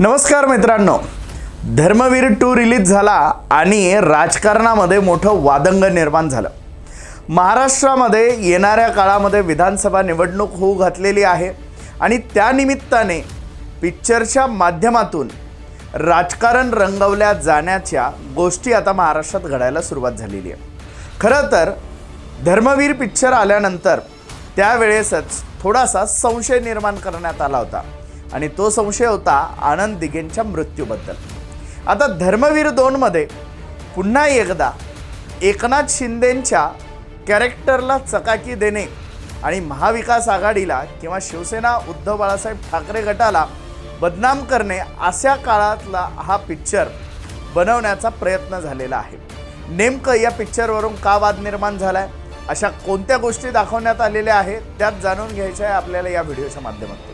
नमस्कार मित्रांनो. Dharmaveer to release झाला आणि राजकारणामध्ये मोठं वादंग निर्माण झालं. महाराष्ट्रामध्ये येणाऱ्या काळामध्ये विधानसभा निवडणूक होऊ घातलेली आहे आणि त्यानिमित्ताने पिक्चरच्या माध्यमातून राजकारण रंगवल्या जाण्याच्या गोष्टी आता महाराष्ट्रात घडायला सुरुवात झालेली आहे. खरं तर धर्मवीर पिक्चर आल्यानंतर त्यावेळेसच थोडासा संशय निर्माण करण्यात आला होता. आणि तो संशय होता आनंद दिघेंच्या मृत्यूबद्दल. आता धर्मवीर दोनमध्ये पुन्हा एकदा एकनाथ शिंदेंच्या कॅरेक्टरला चकाकी देणे आणि महाविकास आघाडीला किंवा शिवसेना उद्धव बाळासाहेब ठाकरे गटाला बदनाम करणे अशा काळातला हा पिक्चर बनवण्याचा प्रयत्न झालेला आहे. नेमकं या पिक्चरवरून का वाद निर्माण झाला आहे अशा कोणत्या गोष्टी दाखवण्यात आलेल्या आहेत? त्यात जाणून घ्यायच्या आहे आपल्याला या व्हिडिओच्या माध्यमातून.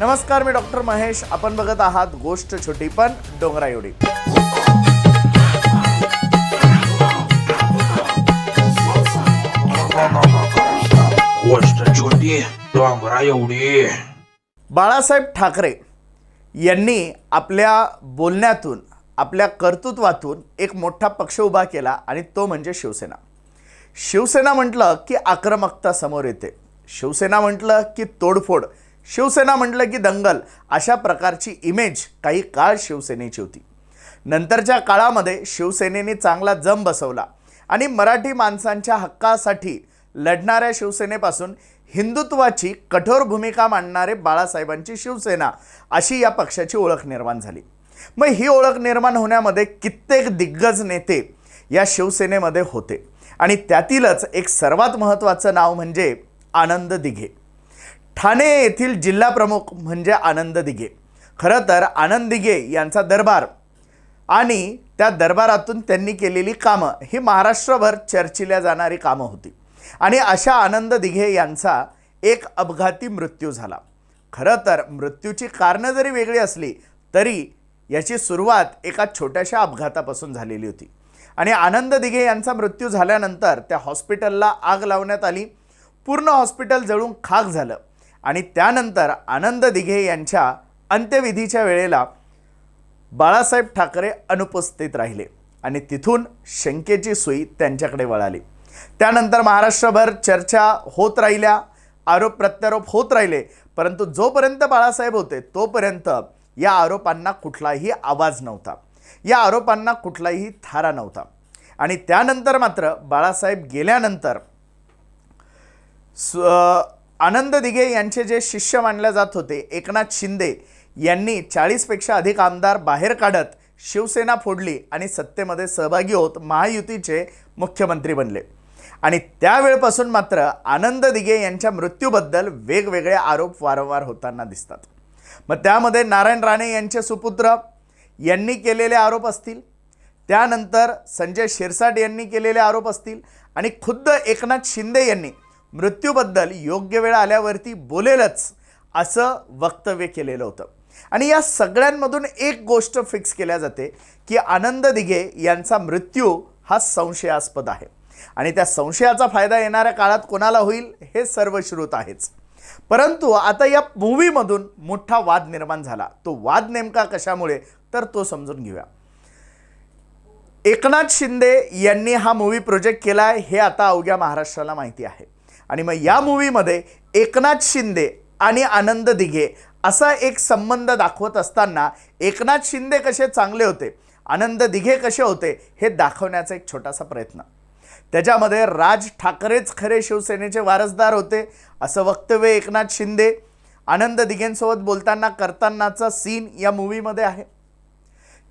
नमस्कार मी डॉक्टर महेश. आपण बघत आहात गोष्ट छोटी पण डोंगरा एवढी. गोष्ट छोटी डोंगरा एवढी. बाळासाहेब ठाकरे यांनी आपल्या बोलण्यातून आपल्या कर्तृत्वातून एक मोठा पक्ष उभा केला आणि तो म्हणजे शिवसेना. शिवसेना म्हटलं की आक्रमकता समोर येते. शिवसेना म्हटलं की तोडफोड. शिवसेना म्हटलं की दंगल अशा प्रकारची इमेज काही काळ शिवसेनेची होती. नंतरच्या काळामध्ये शिवसेनेने चांगला जम बसवला आणि मराठी माणसांच्या हक्कासाठी लढणाऱ्या शिवसेनेपासून हिंदुत्वाची कठोर भूमिका मांडणारे बाळासाहेबांची शिवसेना अशी या पक्षाची ओळख निर्माण झाली. मग ही ओळख निर्माण होण्यामध्ये कित्येक दिग्गज नेते या शिवसेनेमध्ये होते आणि त्यातीलच एक सर्वात महत्त्वाचं नाव म्हणजे आनंद दिघे. ठाणे येथील जिल्हा प्रमुख म्हणजे आनंद दिघे. खरं तर आनंद दिघे यांचा दरबार आणि त्या दरबारातून त्यांनी केलेली कामं ही महाराष्ट्रभर चर्चिल्या जाणारी कामं होती. आणि अशा आनंद दिघे यांचा एक अपघाती मृत्यू झाला. खरं तर मृत्यूची कारणं जरी वेगळी असली तरी याची सुरुवात एका छोट्याशा अपघातापासून झालेली होती. आणि आनंद दिघे यांचा मृत्यू झाल्यानंतर त्या हॉस्पिटलला आग लावण्यात आली. पूर्ण हॉस्पिटल जळून खाक झालं. आणि त्यानंतर आनंद दिघे यांच्या अंत्यविधीच्या वेळेला बाळासाहेब ठाकरे अनुपस्थित राहिले आणि तिथून शंकेची सुई त्यांच्याकडे वळाली. त्यानंतर महाराष्ट्रभर चर्चा होत राहिल्या आरोप प्रत्यारोप होत राहिले परंतु जोपर्यंत बाळासाहेब होते तोपर्यंत या आरोपांना कुठलाही आवाज नव्हता. या आरोपांना कुठलाही थारा नव्हता. आणि त्यानंतर मात्र बाळासाहेब गेल्यानंतर स्व आनंद दिघे यांचे जे शिष्य मानले जात होते एकनाथ शिंदे यांनी चाळीसपेक्षा अधिक आमदार बाहेर काढत शिवसेना फोडली आणि सत्तेमध्ये सहभागी होत महायुतीचे मुख्यमंत्री बनले. आणि त्यावेळपासून मात्र आनंद दिघे यांच्या मृत्यूबद्दल वेगवेगळे आरोप वारंवार होताना दिसतात. मग त्यामध्ये नारायण राणे यांचे सुपुत्र यांनी केलेले आरोप असतील? त्यानंतर संजय शिरसाट यांनी केलेले आरोप असतील? आणि खुद्द एकनाथ शिंदे यांनी मृत्यूबद्दल योग्य वेळ आल्यावरती बोलेलच असं वक्तव्य केलेलं होतं. आणि या सगळ्यांमधून एक गोष्ट फिक्स केल्या जाते की आनंद दिघे यांचा मृत्यू हा संशयास्पद आहे. आणि त्या संशयाचा फायदा येणाऱ्या काळात कोणाला होईल हे सर्व श्रुत आहेच. परंतु आता या मूवीमधून मोठा वाद निर्माण झाला. तो वाद नेमका कशामुळे? तर तो समजून घेऊया. एकनाथ शिंदे यांनी हा मूवी प्रोजेक्ट केला आहे हे आता अवघ्या महाराष्ट्राला माहिती आहे. आणि मग या मूवीमध्ये एकनाथ शिंदे आणि आनंद दिघे असा एक संबंध दाखवत असताना एकनाथ शिंदे कसे चांगले होते आनंद दिघे कसे होते हे दाखवण्याचा एक छोटासा प्रयत्न. त्याच्यामध्ये राज ठाकरेच खरे शिवसेनेचे वारसदार होते असं वक्तव्य एकनाथ शिंदे आनंद दिघेंसोबत बोलताना करतानाचा सीन या मूवीमध्ये आहे.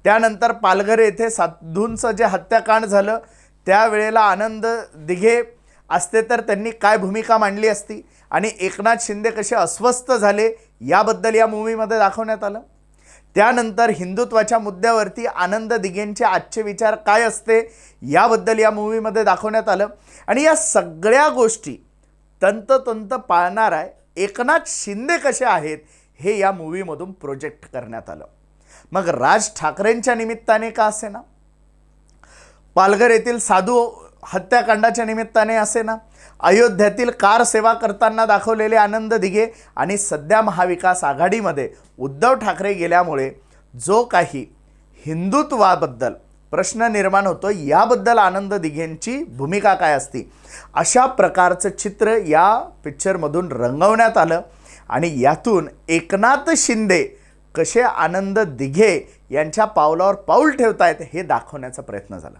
त्यानंतर पालघर येथे साधूंचं जे हत्याकांड झालं त्यावेळेला आनंद दिघे असते तर त्यांनी काय भूमिका मांडली असती? आणि एकनाथ शिंदे कसे अस्वस्थ झाले याबद्दल या मूवीमध्ये दाखवण्यात आलं. त्यानंतर हिंदुत्वाच्या मुद्द्यावरती आनंद दिघेंचे आजचे विचार काय असते याबद्दल या मूवीमध्ये दाखवण्यात आलं. आणि या सगळ्या गोष्टी तंततंत पाळणार आहे एकनाथ शिंदे कसे आहेत हे या मूवीमधून प्रोजेक्ट करण्यात आलं. मग राज ठाकरेंच्या निमित्ताने का असे ना पालघर येथील साधू हत्याकांडाच्या निमित्ताने असे ना. अयोध्यातील कार सेवा करताना दाखवलेले आनंद दिघे आणि सध्या महाविकास आघाडीमध्ये उद्धव ठाकरे गेल्यामुळे जो काही हिंदुत्वाबद्दल प्रश्न निर्माण होतो याबद्दल आनंद दिघेंची भूमिका काय असती? अशा प्रकारचं चित्र या पिक्चरमधून रंगवण्यात आलं आणि यातून एकनाथ शिंदे कसे आनंद दिघे यांच्या पावलावर पाऊल ठेवतायत हे दाखवण्याचा प्रयत्न झाला.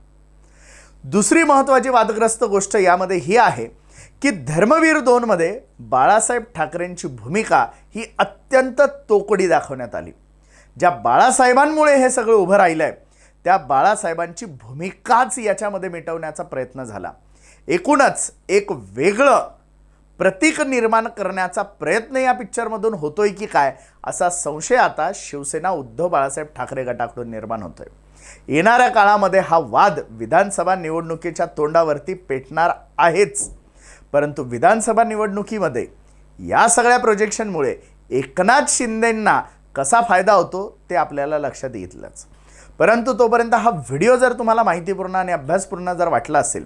दुसरी महत्त्वाची वादग्रस्त गोष्ट यामध्ये ही आहे की धर्मवीर दोनमध्ये बाळासाहेब ठाकरेंची भूमिका ही अत्यंत तोकडी दाखवण्यात आली. ज्या बाळासाहेबांमुळे हे सगळं उभं राहिलं आहे त्या बाळासाहेबांची भूमिकाच याच्यामध्ये मिटवण्याचा प्रयत्न झाला. एकूणच एक वेगळं प्रतीक निर्माण करण्याचा प्रयत्न या पिक्चरमधून होतोय की काय असा संशय आता शिवसेना उद्धव बाळासाहेब ठाकरे गटाकडून निर्माण होतोय. येणाऱ्या काळामध्ये हा वाद विधानसभा निवडणुकीच्या तोंडावरती पेटणार आहेच. परंतु विधानसभा निवडणुकीमध्ये या सगळ्या प्रोजेक्शनमुळे एकनाथ शिंदेंना कसा फायदा होतो ते आपल्याला लक्षात येतलंच. परंतु तोपर्यंत हा व्हिडिओ जर तुम्हाला माहितीपूर्ण आणि अभ्यासपूर्ण जर वाटला असेल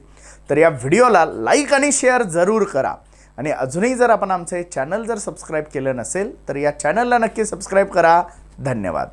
तर या व्हिडिओला लाईक आणि शेअर जरूर करा. आणि अजूनही जर आपण आमचं हे चॅनल जर सबस्क्राईब केलं नसेल तर या चॅनलला नक्की सबस्क्राईब करा. धन्यवाद.